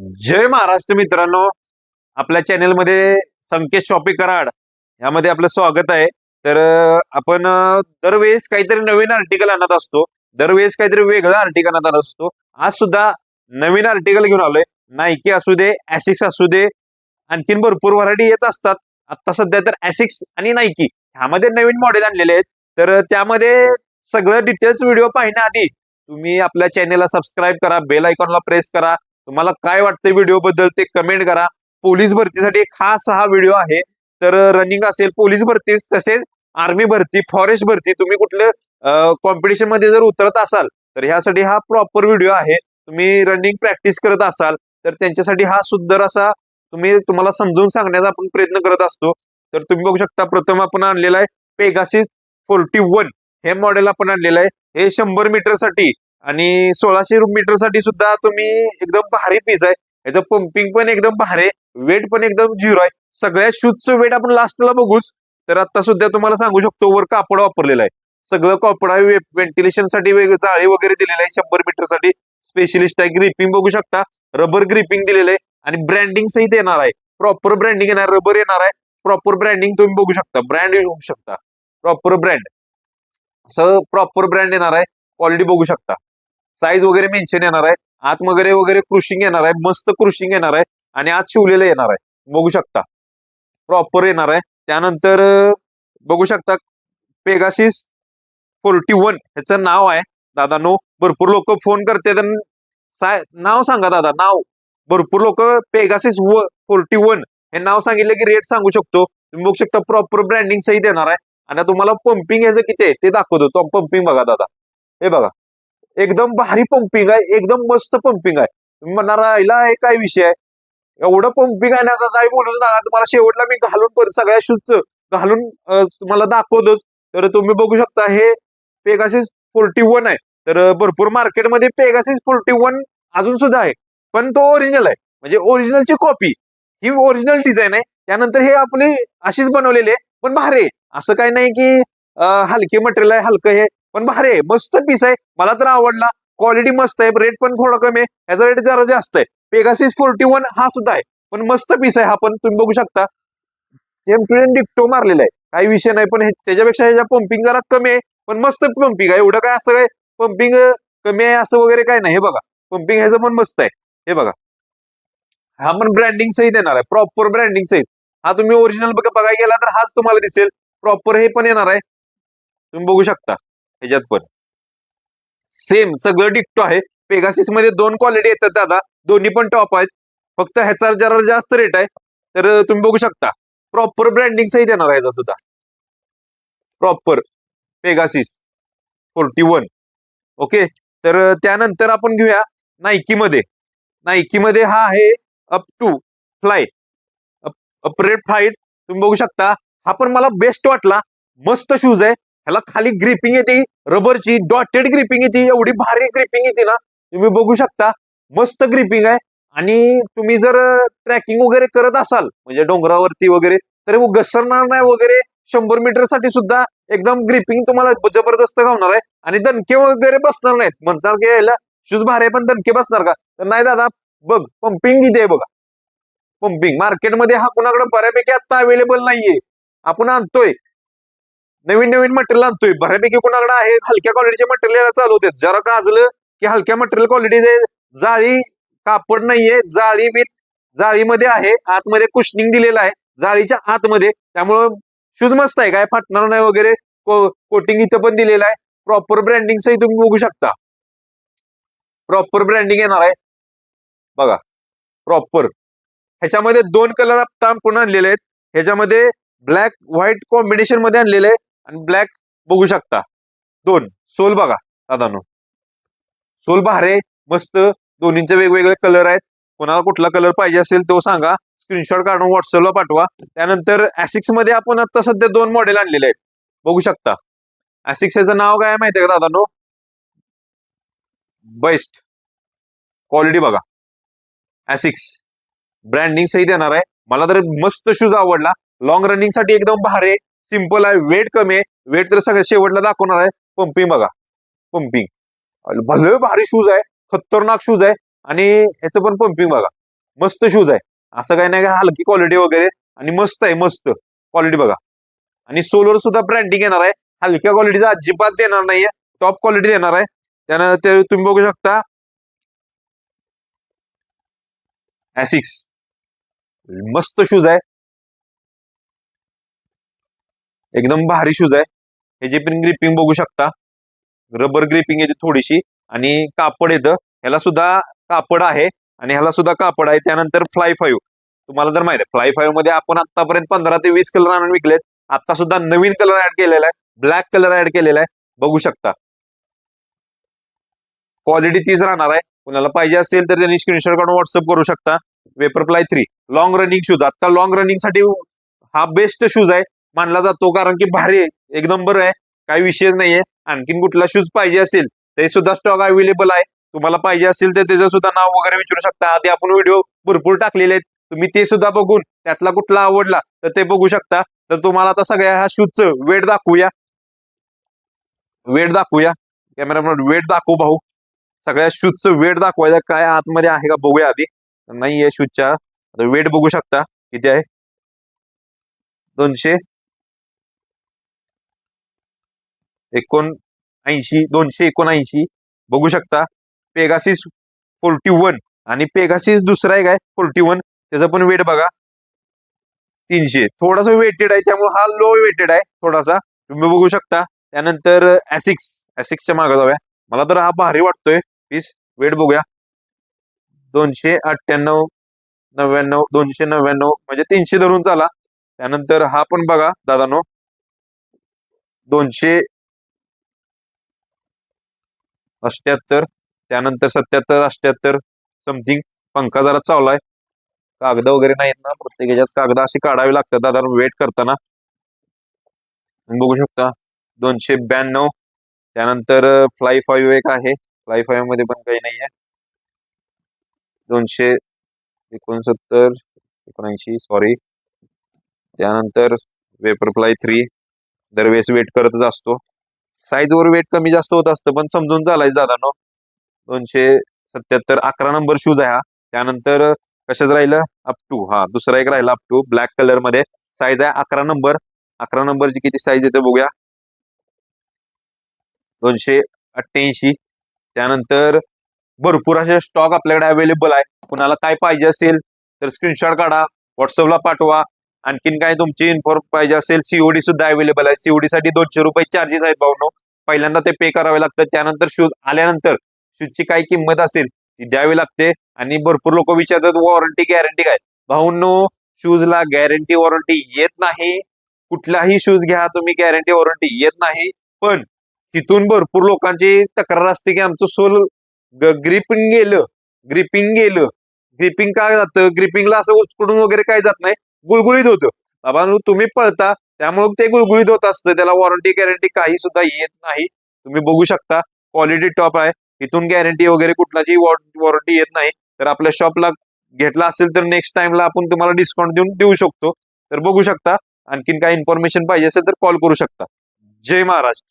जय महाराष्ट्र मित्रांनो. आपल्या चॅनेलमध्ये संकेत शॉपिंग कराड यामध्ये आपलं स्वागत आहे. तर आपण दरवेळेस काहीतरी नवीन आर्टिकल आणत असतो. दरवेळेस काहीतरी वेगळं आर्टिकल आणत असतो. आज सुद्धा नवीन आर्टिकल घेऊन आलोय. नायकी असू दे ऍसिक्स असू दे आणखीन भरपूर व्हरायटी येत असतात. आता सध्या तर ऍसिक्स आणि नायकी ह्यामध्ये नवीन मॉडेल आणलेले आहेत. तर त्यामध्ये सगळं डिटेल्स व्हिडिओ पाहण्याआधी तुम्ही आपल्या चॅनेलला सबस्क्राईब करा बेल आयकॉनला प्रेस करा. तुम्हाला काय वाटतं व्हिडिओ बद्दल ते कमेंट करा. पोलीस भरतीसाठी एक खास हा व्हिडिओ आहे. तर रनिंग असेल पोलीस भरती तसेच आर्मी भरती फॉरेस्ट भरती तुम्ही कुठलं कॉम्पिटिशनमध्ये जर उतरत असाल तर ह्यासाठी हा प्रॉपर व्हिडिओ आहे. तुम्ही रनिंग प्रॅक्टिस करत असाल तर त्यांच्यासाठी हा सुंदर असा तुम्ही तुम्हाला समजून सांगण्याचा आपण प्रयत्न करत असतो. तर तुम्ही बघू शकता प्रथम आपण आणलेला आहे पेगासिस फोर्टी वन हे मॉडेल आपण आणलेलं आहे. हे शंभर मीटरसाठी आणि सोळाशे मीटरसाठी सुद्धा तुम्ही एकदम भारी पीस आहे. याचं पंपिंग पण एकदम भारी वेट पण एकदम झिरो आहे. सगळ्या शूजचं वेट आपण लास्टला बघूच. तर आता सुद्धा तुम्हाला सांगू शकतो वर कापड वापरलेलं आहे. सगळं कापड आहे व्हेंटिलेशनसाठी वेगळं जाळी वगैरे दिलेलं आहे शंभर मीटरसाठी. स्पेशलिस्ट आहे ग्रिपिंग बघू शकता. रबर ग्रिपिंग दिलेलं आहे. आणि ब्रँडिंग सहित येणार आहे. प्रॉपर ब्रँडिंग येणार रबर येणार आहे. प्रॉपर ब्रँडिंग तुम्ही बघू शकता. ब्रँड येऊ शकता. प्रॉपर ब्रँड असं प्रॉपर ब्रँड येणार आहे. क्वालिटी बघू शकता. साईज वगैरे मेन्शन येणार आहे. आत वगैरे वगैरे क्रुशिंग येणार आहे. मस्त क्रुशिंग येणार आहे. आणि आत शिवलेलं येणार आहे. बघू शकता. प्रॉपर येणार आहे. त्यानंतर बघू शकता पेगासिस फोर्टी वन ह्याचं नाव आहे. दादा नो भरपूर लोक फोन करते तर नाव सांगा दादा नाव. भरपूर लोक पेगासिस व फोर्टी वन हे नाव सांगितलं की रेट सांगू शकतो. तुम्ही बघू शकता प्रॉपर ब्रँडिंग सही देणार आहे. आणि तुम्हाला पंपिंग ह्याचं किती आहे ते दाखवतो. तो पंपिंग बघा दादा. हे बघा. एकदम भारी पंपिंग आहे एकदम मस्त पंपिंग आहे. तुम्ही म्हणणार राहिला हे काय विषय आहे? एवढं पंपिंग आहे ना का काय बोलूच नका. तुम्हाला शेवटला मी घालून परत सगळ्या शूज घालून तुम्हाला दाखवतोच. तर तुम्ही बघू शकता हे पेगासिस फोर्टी वन आहे. तर भरपूर मार्केटमध्ये पेगासिस फोर्टी वन अजून सुद्धा आहे. पण तो ओरिजिनल आहे. म्हणजे ओरिजिनलची कॉपी ही ओरिजिनल डिझाईन आहे. त्यानंतर हे आपली अशीच बनवलेली आहे पण भारी आहे. असं काही नाही की हलके मटेरियल आहे हलकं हे. पण भारी आहे मस्त पीस आहे. मला तर आवडला. क्वालिटी मस्त आहे रेट पण थोडा कमी आहे. ह्याचा रेट जरा जास्त आहे. पेगासिस फोर्टी वन हा सुद्धा आहे. पण मस्त पीस आहे हा पण. तुम्ही बघू शकता. एम टू सेम डिक्टो मारलेला आहे. काही विषय नाही पण त्याच्यापेक्षा ह्याच्या पंपिंग जरा कमी आहे. पण मस्त पंपिंग आहे. एवढं काय असं काय पंपिंग कमी आहे असं वगैरे काय नाही. हे बघा. पंपिंग ह्याचं पण मस्त आहे. हे बघा. हा पण ब्रँडिंग सहित येणार आहे. प्रॉपर ब्रँडिंग सहित. हा तुम्ही ओरिजिनल बघायला गेला तर हाच तुम्हाला दिसेल. प्रॉपर हे पण येणार आहे. तुम्ही बघू शकता. ह्याच्यात पण. सेम सगळं डिक्टो आहे. पेगासिसमध्ये दोन क्वालिटी येतात दादा. दोन्ही पण टॉप आहेत. फक्त ह्याचा जरा जास्त रेट आहे. तर तुम्ही बघू शकता. प्रॉपर ब्रँडिंग देणार आहे सुद्धा. Proper Pegasus forty one okay तर त्यानंतर आपण घेऊया नायकी मध्ये. मध्ये हा आहे up to fly upright flight तुम्ही बघू शकता. हा पण मला बेस्ट वाटला. मस्त शूज आहे. ह्याला खाली ग्रिपिंग येते रबरची डॉटेड ग्रिपिंग येते एवढी भारी ग्रिपिंग येते ना तुम्ही बघू शकता. मस्त ग्रिपिंग आहे. आणि तुम्ही जर ट्रॅकिंग वगैरे करत असाल म्हणजे डोंगरावरती वगैरे तर घसरणार नाही वगैरे शंभर मीटरसाठी सुद्धा एकदम ग्रिपिंग तुम्हाला जबरदस्त गावणार आहे. आणि दणके वगैरे बसणार नाहीत. म्हणतात की यायला शूज भारी आहे पण दणके बसणार का? तर नाही दादा बघ पंपिंग इथे बघा. पंपिंग मार्केटमध्ये हा कुणाकडे बऱ्यापैकी आता अवेलेबल नाहीये. आपण आणतोय. नवीन नवीन मटेरियल आणतोय. बऱ्यापैकी कुणाकडे आहे? हलक्या क्वालिटीचे मटेरियल चालू होते जरा गाजलं की हलक्या मटेरियल क्वालिटी जाळी कापड नाहीये. जाळी विथ जाळीमध्ये आहे. आतमध्ये कुशनिंग दिलेलं आहे. जाळीच्या आतमध्ये. त्यामुळं शूज मस्त आहे. काय फाटणार नाही वगैरे. कोटिंग इथं पण दिलेलं आहे. प्रॉपर ब्रँडिंग सही तुम्ही बघू शकता. प्रॉपर ब्रँडिंग येणार आहे. बघा. प्रॉपर ह्याच्यामध्ये दोन कलर आता पुन्हा आणलेले आहेत. ह्याच्यामध्ये ब्लॅक व्हाईट कॉम्बिनेशनमध्ये आणलेले आहे. आणि ब्लॅक बघू शकता. दोन सोल बघा दादानो सोल भारे मस्त दोन्हींचे वेगवेगळे कलर आहेत. कोणाला कुठला कलर पाहिजे असेल तो सांगा. स्क्रीनशॉट काढून व्हॉट्सअपला पाठवा. त्यानंतर ऍसिक्समध्ये आपण आता सध्या दोन मॉडेल आणलेले आहेत. बघू शकता. ऍसिक्स याचं नाव काय आहे माहितीये का दादानो बेस्ट क्वालिटी बघा. ऍसिक्स ब्रँडिंग सही देणार आहे. मला तर मस्त शूज आवडला. लॉंग रनिंगसाठी एकदम भारी. सिंपल आहे. वेट कमी आहे. वेट तर सगळ्या शेवटला दाखवणार आहे. पंपिंग बघा. पंपिंग भले भारी शूज आहे. खतरनाक शूज आहे. आणि याचं पण पंपिंग बघा. मस्त शूज आहे. असं काही नाही का हलकी क्वालिटी वगैरे. आणि मस्त आहे. मस्त क्वालिटी बघा. आणि सोलर सुद्धा ब्रँडिंग येणार आहे. हलक्या क्वालिटीचा अजिबात देणार नाहीये. टॉप क्वालिटी देणार आहे. त्यानं ते तुम्ही बघू शकता. ऍसिक्स मस्त शूज आहे. एकदम भारी शूज आहे. ह्याची पण ग्रिपिंग बघू शकता रबर ग्रिपिंग येते थोडीशी आणि कापड येतं. ह्याला सुद्धा कापड आहे आणि ह्याला सुद्धा कापड आहे. त्यानंतर फ्लाय फाईव्ह तुम्हाला तर माहिती आहे फ्लाय फाईव्हमध्ये आपण आतापर्यंत पंधरा ते वीस कलर आणून विकलेत. आता सुद्धा नवीन कलर ऍड केलेला आहे. ब्लॅक कलर ऍड केलेला आहे. बघू शकता. क्वालिटी तीच राहणार आहे. कुणाला पाहिजे असेल तर त्यांनी स्क्रीनशॉट काढून व्हॉट्सअप करू शकता. Vaporfly three long running shoes आता लॉंग रनिंगसाठी हा बेस्ट शूज आहे. मानला जातो कारण की भारी आहे. एकदम बरं आहे. काही विषयच नाहीये. आणखीन कुठला शूज पाहिजे असेल ते सुद्धा स्टॉक अवेलेबल आहे. तुम्हाला पाहिजे असेल तर त्याचं सुद्धा नाव वगैरे विचारू शकता. आधी आपण व्हिडिओ भरपूर टाकलेले आहेत. तुम्ही ते सुद्धा बघून त्यातला कुठला आवडला तर ते बघू शकता. तर तुम्हाला आता सगळ्या ह्या शूजचं वेट दाखवूया. वेट दाखवूया. कॅमेरामॅन वेट दाखवू भाऊ. सगळ्या शूजचं वेट दाखवायचं काय आतमध्ये आहे का बघूया आधी. नाहीये शूजच्या वेट बघू शकता. किती आहे? दोनशे. एकोण ऐंशी दोनशे एकोणऐंशी. बघू शकता पेगासिस फोर्टी वन आणि पेगासिस दुसरा एक आहे फोर्टी वन त्याचा पण वेट बघा. तीनशे. थोडासा वेटेड आहे त्यामुळे हा लो वेटेड आहे थोडासा. तुम्ही बघू शकता. त्यानंतर ऍसिक्स ऍसिक्सच्या मागे जाऊया. मला तर हा भारी वाटतोय. पीस वेट बघूया. दोनशे अठ्ठ्याण्णव नव्याण्णव दोनशे नव्याण्णव. म्हणजे तीनशे धरून चाला. त्यानंतर हा पण बघा दादानो. दोनशे अष्ट्याहत्तर त्यानंतर सत्याहत्तर अष्ट्याहत्तर समथिंग. पंखा जरा चावलाय. कागद वगैरे नाहीत ना प्रत्येक याच्यात कागद अशी काढावी लागतात दादा वेट करताना. बघू शकता दोनशे ब्याण्णव त्यानंतर फ्लाय फाईव्ह एक आहे. फ्लाय फाईव्हमध्ये पण काही नाही आहे दोनशे एकोणसत्तर एकोणऐंशी सॉरी त्यानंतर वेपर फ्लाय थ्री दरवेळेस वेट करतच असतो. साईजवर वेट कमी जास्त होत असतं पण समजून चालायचं दादानो. दोनशे सत्याहत्तर अकरा नंबर शूज आहे हा. त्यानंतर कशाच राहिलं? अप टू हा. दुसरा एक राहिला अप टू ब्लॅक कलरमध्ये. साईज आहे अकरा नंबर अकरा नंबरची किती साईज येते बघूया. दोनशे अठ्ठ्याऐंशी. त्यानंतर भरपूर असे स्टॉक आपल्याकडे अवेलेबल आहे. कुणाला काय पाहिजे असेल तर स्क्रीनशॉट काढा. व्हॉट्सअपला पाठवा. आणखीन काय तुमची इन्फॉर्म पाहिजे असेल सीओडी सुद्धा अवेलेबल आहे. सीओडी साठी दोनशे रुपये चार्जेस आहेत भाऊनो पहिल्यांदा ते पे करावे लागतं. त्यानंतर शूज आल्यानंतर शूजची काय किंमत असेल ती द्यावी लागते. आणि भरपूर लोक विचारतात वॉरंटी गॅरंटी काय? भाऊनो शूजला गॅरंटी वॉरंटी येत नाही. कुठलाही शूज घ्या तुम्ही गॅरंटी वॉरंटी येत नाही. पण तिथून भरपूर लोकांची तक्रार असते की आमचं सोल ग्रिपिंग गेलं ग्रिपिंग गेलं. ग्रिपिंग काय जातं? ग्रिपिंगला असं उचकडून वगैरे काय जात नाही. गुळगुळीत होतं. बाबा तुम्ही पळता. त्यामुळे ते गुळगुळीत होत असतं. त्याला वॉरंटी गॅरंटी काही सुद्धा येत नाही. तुम्ही बघू शकता. क्वालिटी टॉप आहे. इथून गॅरंटी वगैरे कुठलाची वॉरंटी येत नाही. तर आपल्या शॉपला घेतला असेल तर नेक्स्ट टाइमला आपण तुम्हाला डिस्काउंट देऊन देऊ शकतो. तर बघू शकता. आणखीन काही इन्फॉर्मेशन पाहिजे असेल तर कॉल करू शकता. जय महाराष्ट्र.